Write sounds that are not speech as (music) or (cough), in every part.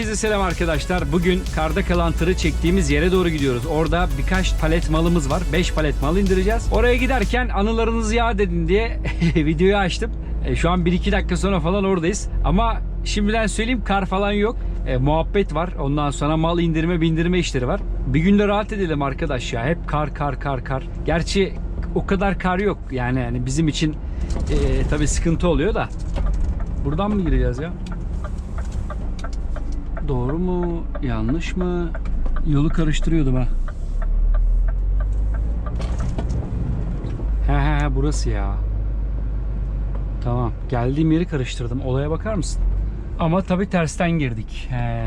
Herkese selam arkadaşlar. Bugün karda kalan tırı çektiğimiz yere doğru gidiyoruz. Orada birkaç palet malımız var. 5 palet mal indireceğiz. Oraya giderken anılarınızı yad edin diye (laughs) videoyu açtım. E, şu an 1-2 dakika sonra falan oradayız. Ama şimdiden söyleyeyim kar falan yok. E, muhabbet var. Ondan sonra mal indirme bindirme işleri var. Bir günde rahat edelim arkadaş ya. Hep kar kar kar kar. Gerçi o kadar kar yok. Yani, yani bizim için e, tabii sıkıntı oluyor da. Buradan mı gireceğiz ya? Doğru mu? Yanlış mı? Yolu karıştırıyordum ha. He he he burası ya. Tamam. Geldiğim yeri karıştırdım. Olaya bakar mısın? Ama tabii tersten girdik. He.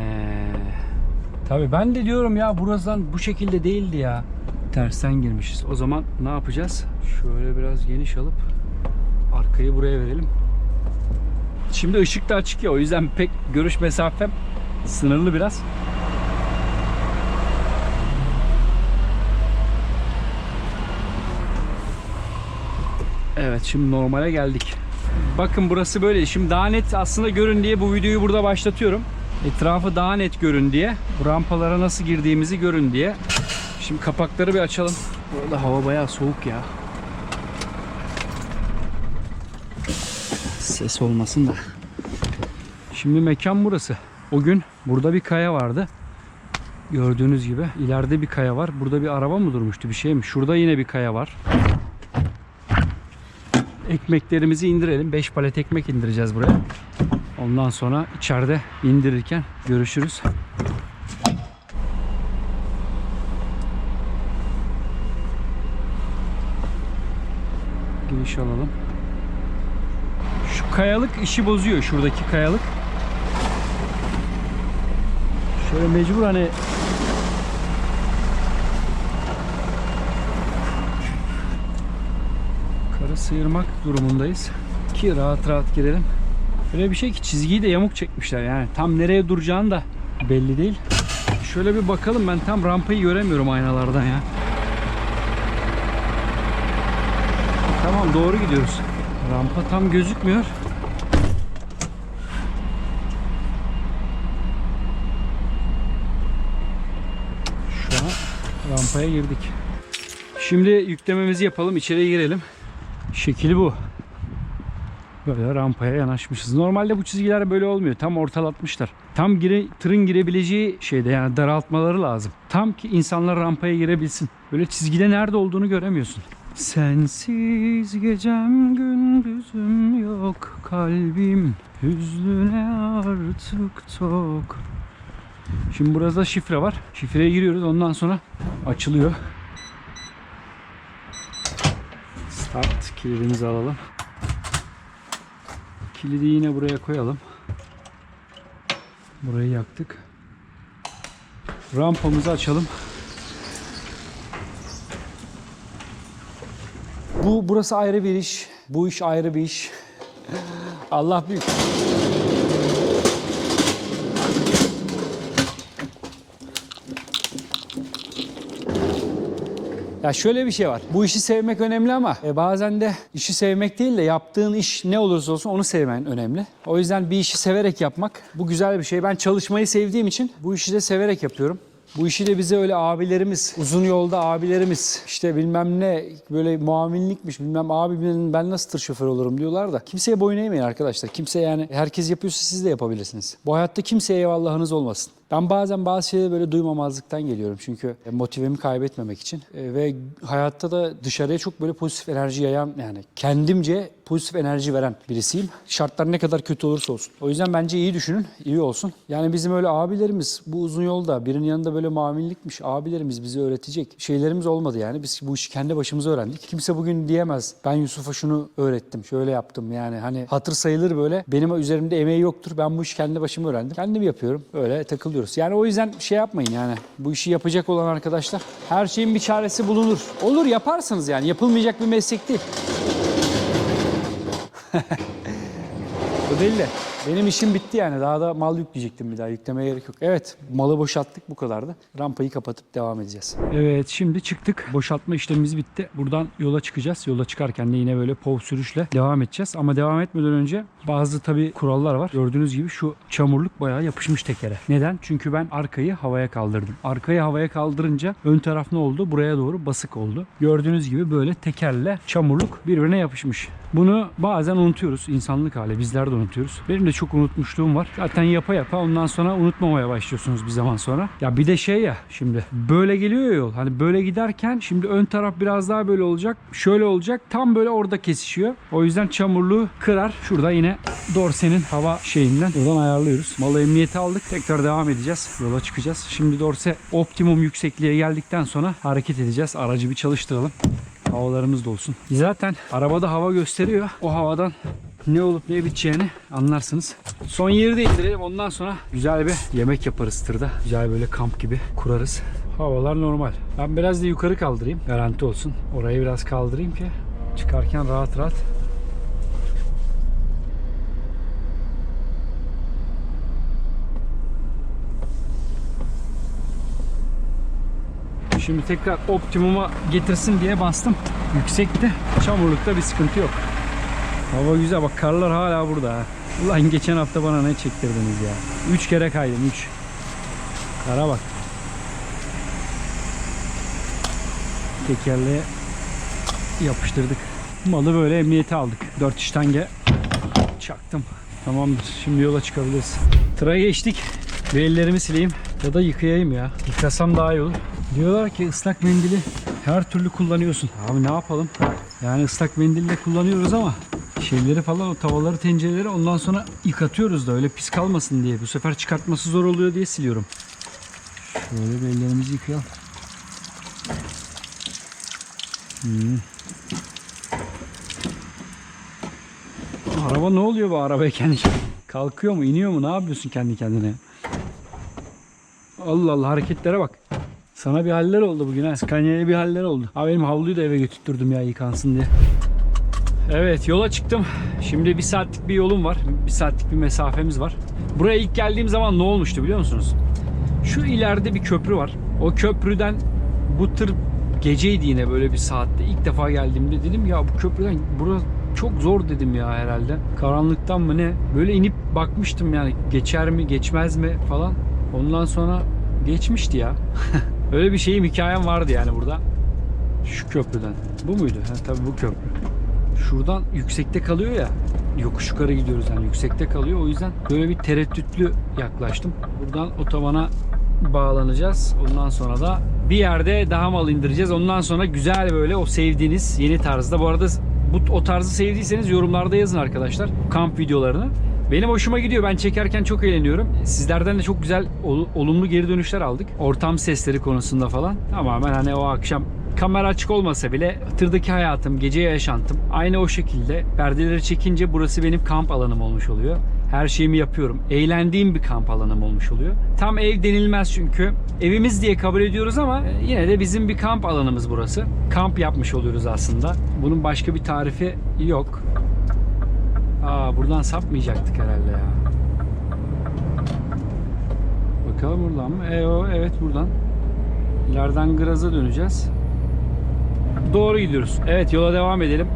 Tabii ben de diyorum ya buradan bu şekilde değildi ya. Tersten girmişiz. O zaman ne yapacağız? Şöyle biraz geniş alıp arkayı buraya verelim. Şimdi ışık da açık ya o yüzden pek görüş mesafem sınırlı biraz. Evet şimdi normale geldik. Bakın burası böyle. Şimdi daha net aslında görün diye bu videoyu burada başlatıyorum. Etrafı daha net görün diye. Bu rampalara nasıl girdiğimizi görün diye. Şimdi kapakları bir açalım. Burada hava bayağı soğuk ya. Ses olmasın da. Şimdi mekan burası. O gün burada bir kaya vardı. Gördüğünüz gibi ileride bir kaya var. Burada bir araba mı durmuştu bir şey mi? Şurada yine bir kaya var. Ekmeklerimizi indirelim. 5 palet ekmek indireceğiz buraya. Ondan sonra içeride indirirken görüşürüz. Geniş alalım. Şu kayalık işi bozuyor. Şuradaki kayalık. Şöyle mecbur hani karı sıyırmak durumundayız ki rahat rahat girelim. Öyle bir şey ki çizgiyi de yamuk çekmişler yani tam nereye duracağını da belli değil. Şöyle bir bakalım ben tam rampayı göremiyorum aynalardan ya. Tamam doğru gidiyoruz. Rampa tam gözükmüyor. Şu an rampaya girdik. Şimdi yüklememizi yapalım. içeriye girelim. Şekili bu. Böyle rampaya yanaşmışız. Normalde bu çizgiler böyle olmuyor. Tam ortalatmışlar. Tam gire, tırın girebileceği şeyde yani daraltmaları lazım. Tam ki insanlar rampaya girebilsin. Böyle çizgide nerede olduğunu göremiyorsun. Sensiz gecem gündüzüm yok kalbim hüznüne artık tok. Şimdi burada şifre var. Şifreye giriyoruz. Ondan sonra açılıyor. Start kilidimizi alalım. Kilidi yine buraya koyalım. Burayı yaktık. Rampamızı açalım. Bu burası ayrı bir iş. Bu iş ayrı bir iş. Allah büyük. Ya şöyle bir şey var. Bu işi sevmek önemli ama e, bazen de işi sevmek değil de yaptığın iş ne olursa olsun onu sevmen önemli. O yüzden bir işi severek yapmak bu güzel bir şey. Ben çalışmayı sevdiğim için bu işi de severek yapıyorum. Bu işi de bize öyle abilerimiz, uzun yolda abilerimiz işte bilmem ne böyle muavinlikmiş bilmem abi ben- nasıl tır şoförü olurum diyorlar da kimseye boyun eğmeyin arkadaşlar. Kimse yani herkes yapıyorsa siz de yapabilirsiniz. Bu hayatta kimseye eyvallahınız olmasın. Ben bazen bazı şeyleri böyle duymamazlıktan geliyorum çünkü motivemi kaybetmemek için E, ve hayatta da dışarıya çok böyle pozitif enerji yayan yani kendimce pozitif enerji veren birisiyim. Şartlar ne kadar kötü olursa olsun. O yüzden bence iyi düşünün, iyi olsun. Yani bizim öyle abilerimiz bu uzun yolda birinin yanında böyle maminlikmiş abilerimiz bize öğretecek şeylerimiz olmadı yani. Biz bu işi kendi başımıza öğrendik. Kimse bugün diyemez ben Yusuf'a şunu öğrettim, şöyle yaptım yani hani hatır sayılır böyle. Benim üzerimde emeği yoktur. Ben bu işi kendi başıma öğrendim. Kendim yapıyorum. Öyle takılıyoruz. Yani o yüzden şey yapmayın yani. Bu işi yapacak olan arkadaşlar her şeyin bir çaresi bulunur. Olur yaparsınız yani. Yapılmayacak bir meslek değil. (laughs) Bu değil de Benim işim bitti yani. Daha da mal yükleyecektim bir daha. Yüklemeye gerek yok. Evet malı boşalttık bu kadardı. Rampayı kapatıp devam edeceğiz. Evet şimdi çıktık. Boşaltma işlemimiz bitti. Buradan yola çıkacağız. Yola çıkarken de yine böyle pov sürüşle devam edeceğiz. Ama devam etmeden önce bazı tabii kurallar var. Gördüğünüz gibi şu çamurluk bayağı yapışmış tekere. Neden? Çünkü ben arkayı havaya kaldırdım. Arkayı havaya kaldırınca ön taraf ne oldu? Buraya doğru basık oldu. Gördüğünüz gibi böyle tekerle çamurluk birbirine yapışmış. Bunu bazen unutuyoruz. İnsanlık hali. Bizler de unutuyoruz. Benim de çok unutmuşluğum var. Zaten yapa yapa ondan sonra unutmamaya başlıyorsunuz bir zaman sonra. Ya bir de şey ya şimdi böyle geliyor yol. Hani böyle giderken şimdi ön taraf biraz daha böyle olacak. Şöyle olacak. Tam böyle orada kesişiyor. O yüzden çamurluğu kırar. Şurada yine dorsenin hava şeyinden buradan ayarlıyoruz. Malı emniyete aldık. Tekrar devam edeceğiz. Yola çıkacağız. Şimdi dorse optimum yüksekliğe geldikten sonra hareket edeceğiz. Aracı bir çalıştıralım. Havalarımız da olsun. Zaten arabada hava gösteriyor. O havadan ne olup ne biteceğini anlarsınız. Son yeri de indirelim. Ondan sonra güzel bir yemek yaparız tırda. Güzel böyle kamp gibi kurarız. Havalar normal. Ben biraz da yukarı kaldırayım. Garanti olsun. Orayı biraz kaldırayım ki çıkarken rahat rahat Şimdi tekrar optimuma getirsin diye bastım. Yüksekte. Çamurlukta bir sıkıntı yok. Hava güzel. Bak karlar hala burada. ha. Ulan geçen hafta bana ne çektirdiniz ya. 3 kere kaydım 3. Kara bak. Tekerleğe yapıştırdık. Malı böyle emniyete aldık. 4 iştenge çaktım. Tamamdır. Şimdi yola çıkabiliriz. Tıra geçtik. Bir ellerimi sileyim ya da yıkayayım ya. Yıkasam daha iyi olur. Diyorlar ki ıslak mendili her türlü kullanıyorsun. Abi ne yapalım? Yani ıslak mendille kullanıyoruz ama şeyleri falan o tavaları tencereleri ondan sonra yıkatıyoruz da öyle pis kalmasın diye. Bu sefer çıkartması zor oluyor diye siliyorum. Şöyle bir ellerimizi yıkayalım. Hmm. Araba ne oluyor bu arabaya kendi Kalkıyor mu iniyor mu ne yapıyorsun kendi kendine? Allah Allah hareketlere bak. Sana bir haller oldu bugün ha. Scania'ya bir haller oldu. Abi benim havluyu da eve götürttürdüm ya yıkansın diye. Evet yola çıktım. Şimdi bir saatlik bir yolum var. Bir saatlik bir mesafemiz var. Buraya ilk geldiğim zaman ne olmuştu biliyor musunuz? Şu ileride bir köprü var. O köprüden bu tır geceydi yine böyle bir saatte. İlk defa geldiğimde dedim ya bu köprüden burası çok zor dedim ya herhalde. Karanlıktan mı ne? Böyle inip bakmıştım yani geçer mi geçmez mi falan. Ondan sonra geçmişti ya. (laughs) Öyle bir şeyim hikayem vardı yani burada. Şu köprüden. Bu muydu? Ha, tabii bu köprü. Şuradan yüksekte kalıyor ya. Yokuş yukarı gidiyoruz yani yüksekte kalıyor. O yüzden böyle bir tereddütlü yaklaştım. Buradan otobana bağlanacağız. Ondan sonra da bir yerde daha mal indireceğiz. Ondan sonra güzel böyle o sevdiğiniz yeni tarzda. Bu arada bu o tarzı sevdiyseniz yorumlarda yazın arkadaşlar. Kamp videolarını. Benim hoşuma gidiyor. Ben çekerken çok eğleniyorum. Sizlerden de çok güzel ol- olumlu geri dönüşler aldık. Ortam sesleri konusunda falan. Tamamen hani o akşam kamera açık olmasa bile tırdaki hayatım, gece yaşantım aynı o şekilde. Perdeleri çekince burası benim kamp alanım olmuş oluyor. Her şeyimi yapıyorum. Eğlendiğim bir kamp alanım olmuş oluyor. Tam ev denilmez çünkü. Evimiz diye kabul ediyoruz ama e, yine de bizim bir kamp alanımız burası. Kamp yapmış oluyoruz aslında. Bunun başka bir tarifi yok. Aa buradan sapmayacaktık herhalde ya. Bakalım buradan mı? E, o, evet buradan. İleriden Graz'a döneceğiz. Doğru gidiyoruz. Evet yola devam edelim.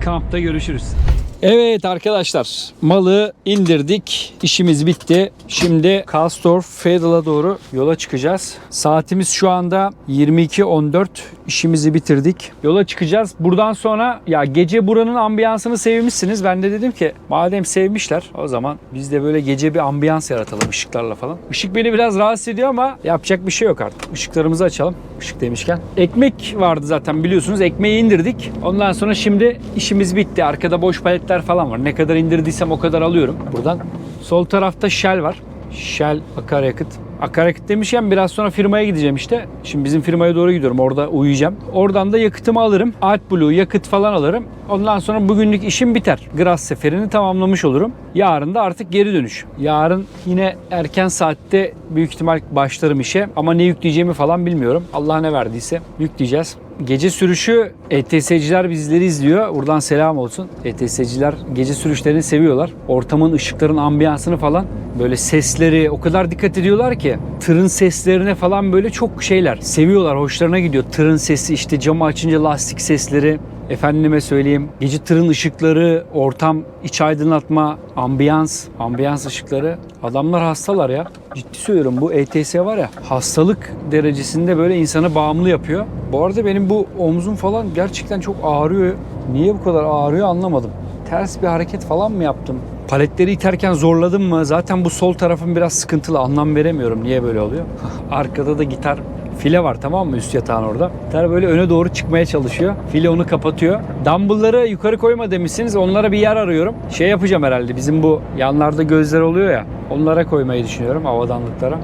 Kampta görüşürüz. Evet arkadaşlar malı indirdik. İşimiz bitti. Şimdi Castor Fedal'a doğru yola çıkacağız. Saatimiz şu anda 22.14. İşimizi bitirdik. Yola çıkacağız. Buradan sonra ya gece buranın ambiyansını sevmişsiniz. Ben de dedim ki madem sevmişler o zaman biz de böyle gece bir ambiyans yaratalım ışıklarla falan. Işık beni biraz rahatsız ediyor ama yapacak bir şey yok artık. Işıklarımızı açalım. Işık demişken. Ekmek vardı zaten biliyorsunuz. Ekmeği indirdik. Ondan sonra şimdi işimiz bitti. Arkada boş paletler falan var. Ne kadar indirdiysem o kadar alıyorum buradan. Sol tarafta Shell var. Shell akaryakıt. Akaryakıt demişken biraz sonra firmaya gideceğim işte. Şimdi bizim firmaya doğru gidiyorum. Orada uyuyacağım. Oradan da yakıtımı alırım. AdBlue yakıt falan alırım. Ondan sonra bugünlük işim biter. Gras seferini tamamlamış olurum. Yarın da artık geri dönüş. Yarın yine erken saatte büyük ihtimal başlarım işe. Ama ne yükleyeceğimi falan bilmiyorum. Allah ne verdiyse yükleyeceğiz. Gece sürüşü ETS'ciler bizleri izliyor. Buradan selam olsun. ETS'ciler gece sürüşlerini seviyorlar. Ortamın ışıkların ambiyansını falan böyle sesleri o kadar dikkat ediyorlar ki tırın seslerine falan böyle çok şeyler seviyorlar. Hoşlarına gidiyor. Tırın sesi işte camı açınca lastik sesleri Efendime söyleyeyim gece tırın ışıkları, ortam, iç aydınlatma, ambiyans, ambiyans ışıkları. Adamlar hastalar ya. Ciddi söylüyorum bu ETS var ya hastalık derecesinde böyle insanı bağımlı yapıyor. Bu arada benim bu omzum falan gerçekten çok ağrıyor. Niye bu kadar ağrıyor anlamadım. Ters bir hareket falan mı yaptım? Paletleri iterken zorladım mı? Zaten bu sol tarafım biraz sıkıntılı. Anlam veremiyorum niye böyle oluyor. (laughs) Arkada da gitar file var tamam mı üst yatağın orada. Gitar böyle öne doğru çıkmaya çalışıyor. File onu kapatıyor. Dumbbell'ları yukarı koyma demişsiniz. Onlara bir yer arıyorum. Şey yapacağım herhalde. Bizim bu yanlarda gözler oluyor ya. Onlara koymayı düşünüyorum havadanlıklara.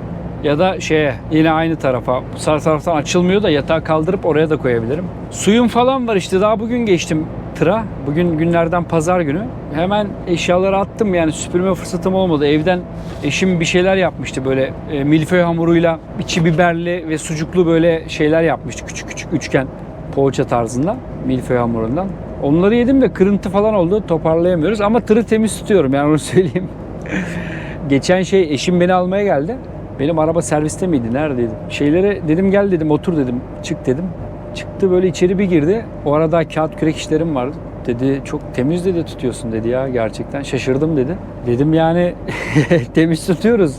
Ya da şeye yine aynı tarafa. Bu sağ taraftan açılmıyor da yatağı kaldırıp oraya da koyabilirim. Suyum falan var işte daha bugün geçtim tıra. Bugün günlerden pazar günü. Hemen eşyaları attım yani süpürme fırsatım olmadı. Evden eşim bir şeyler yapmıştı böyle e, milföy hamuruyla içi biberli ve sucuklu böyle şeyler yapmıştı. Küçük küçük üçgen poğaça tarzında milföy hamurundan. Onları yedim de kırıntı falan oldu toparlayamıyoruz ama tırı temiz tutuyorum yani onu (laughs) söyleyeyim. Geçen şey eşim beni almaya geldi. Benim araba serviste miydi? Neredeydi? Şeylere dedim gel dedim otur dedim. Çık dedim. Çıktı böyle içeri bir girdi. O arada kağıt kürek işlerim vardı. Dedi çok temiz dedi tutuyorsun dedi ya gerçekten şaşırdım dedi. Dedim yani (laughs) temiz tutuyoruz.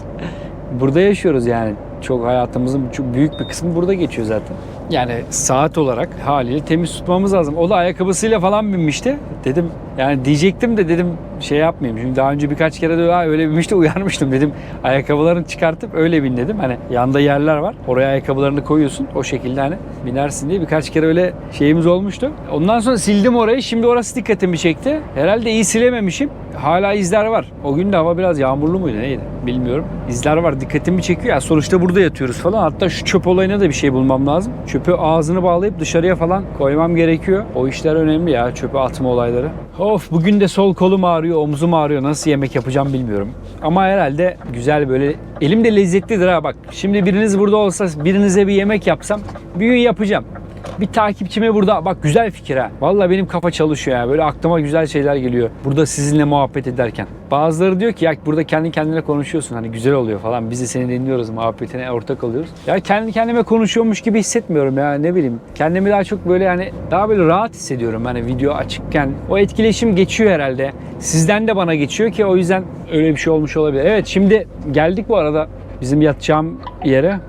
Burada yaşıyoruz yani. Çok hayatımızın çok büyük bir kısmı burada geçiyor zaten. Yani saat olarak haliyle temiz tutmamız lazım. O da ayakkabısıyla falan binmişti. Dedim yani diyecektim de dedim şey yapmayayım. Çünkü daha önce birkaç kere de "Ha, öyle binmişti uyarmıştım (laughs) dedim. Ayakkabılarını çıkartıp öyle bin dedim. Hani yanda yerler var. Oraya ayakkabılarını koyuyorsun. O şekilde hani binersin diye birkaç kere öyle şeyimiz olmuştu. Ondan sonra sildim orayı. Şimdi orası dikkatimi çekti. Herhalde iyi silememişim. Hala izler var. O gün de hava biraz yağmurlu muydu neydi bilmiyorum. İzler var dikkatimi çekiyor. Ya sonuçta burada yatıyoruz falan. Hatta şu çöp olayına da bir şey bulmam lazım. Çöpü ağzını bağlayıp dışarıya falan koymam gerekiyor. O işler önemli ya çöpe atma olayları. Of bugün de sol kolum ağrıyor, omzum ağrıyor. Nasıl yemek yapacağım bilmiyorum. Ama herhalde güzel böyle elim de lezzetlidir ha bak. Şimdi biriniz burada olsa birinize bir yemek yapsam bir gün yapacağım. Bir takipçime burada bak güzel fikir ha. Vallahi benim kafa çalışıyor ya. Böyle aklıma güzel şeyler geliyor. Burada sizinle muhabbet ederken. Bazıları diyor ki ya burada kendi kendine konuşuyorsun hani güzel oluyor falan. Biz de seni dinliyoruz muhabbetine ortak oluyoruz. Ya kendi kendime konuşuyormuş gibi hissetmiyorum ya ne bileyim. Kendimi daha çok böyle hani daha böyle rahat hissediyorum hani video açıkken. O etkileşim geçiyor herhalde. Sizden de bana geçiyor ki o yüzden öyle bir şey olmuş olabilir. Evet şimdi geldik bu arada bizim yatacağım yere.